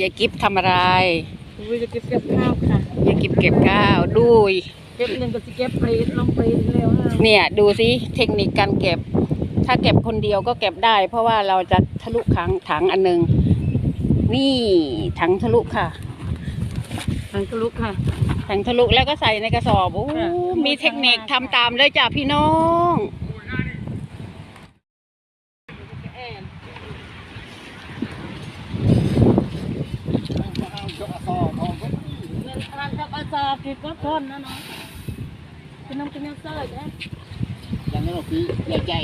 ยายกิฟทำอะไรวิจะเก็บเก็บข้าวค่ะยายกิฟเก็บข้าวดูเก็บหนึ่งก็จะเก็บปรีดลงปรีดเร็วฮะเนี่ยดูสิเทคนิคการเก็บ ถ้าเก็บคนเดียวก็เก็บได้ เพราะว่าเราจะทะลุถังถังอันหนึงนี่ถังทะลุค่ะทางกลุกค่ะ ถังทะลุแล้วก็ใส่ในกระสอบโอ้ค่ะมีเทคนิคทำตามเลยจ้ะพี่น้อง เงินทานกับอาซาผิดก็ทนนะเนาะกินน้ำกินน้ำเสิร์ฟนะ ยังไม่หรอ กพี่อย่าใจ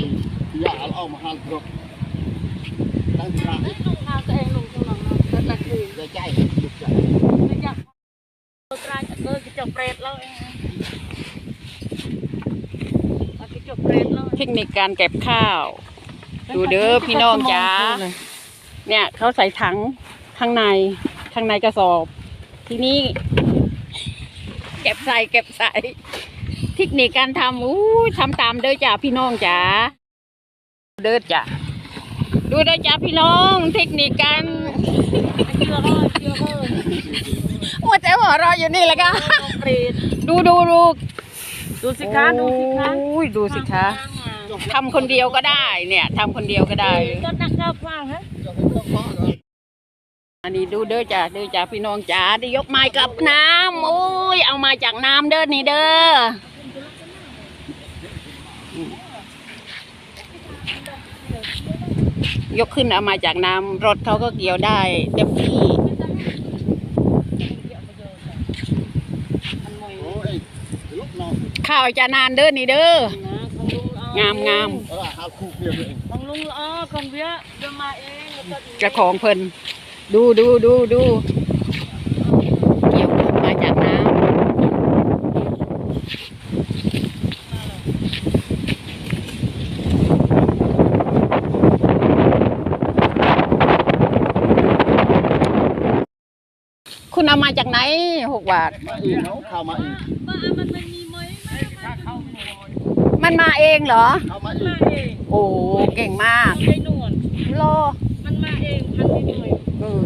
อย่าเอาออกมาหันกรบตั้งที่ร้านลุงพาตัวเองลงตรงนั้นนะก็ตัดคืออย่าใจจุดใจอยากตัวตรายจะเกิดกระจกเปรตแล้วเองเอากระจกเปรตแล้วเทคนิคการเก็บข้าว ดูเด้อพี่น้องจ๋าเนี่ยเขาใส่ถังข้างในข้างในกระสอบ ทีนี้ เก็บใส่เก็บใส่เทคนิคการทำอู้ยทำตามเด้อจ้าพี่น้องจ๋าเด้อจ้ะดูเด้อจ้าพี่น้อง เทคนิคการเชื่อว่าเชื่อว่าว่าแต่หัวเราะอยู่นี่แหละก็เปรตดูดูดูดูสิคะดูสิคะโอ้ยดูสิคะทำคนเดียวก็ได้เนี่ยทำคนเดียวก็ได้ก็นักข้าวฟังฮะ อันนี้ดูเด้อจ้าเด้อจ้าพี่น้องจ๋าได้ยกไม้กับน้ำโอ้ยเอามาจากน้ำเด้อนี่เด้อยกขึ้นเอามาจากน้ำรถเขาก็เกี่ยวได้เต็มที่โอ้ยลุกนอนข้าวจะนานเด้อนี่เด้องามงามเออหาคู่เพียงเองของลุงอ๋อคนเวียจะมาเองแล้วก็เจ้าของเพิ่น ดูดูดูดูเกี่ยวมาจากน้ำคุณเอามาจากไหนหกบาทมาอีกเขาเข้ามาอีกมามันไม่มีไหมมันมาเองเหรอ เข้ามาอีมากเองโอ้เก่งมากไม่นวลรอ มันมาเองพันไม่หน่วย เออ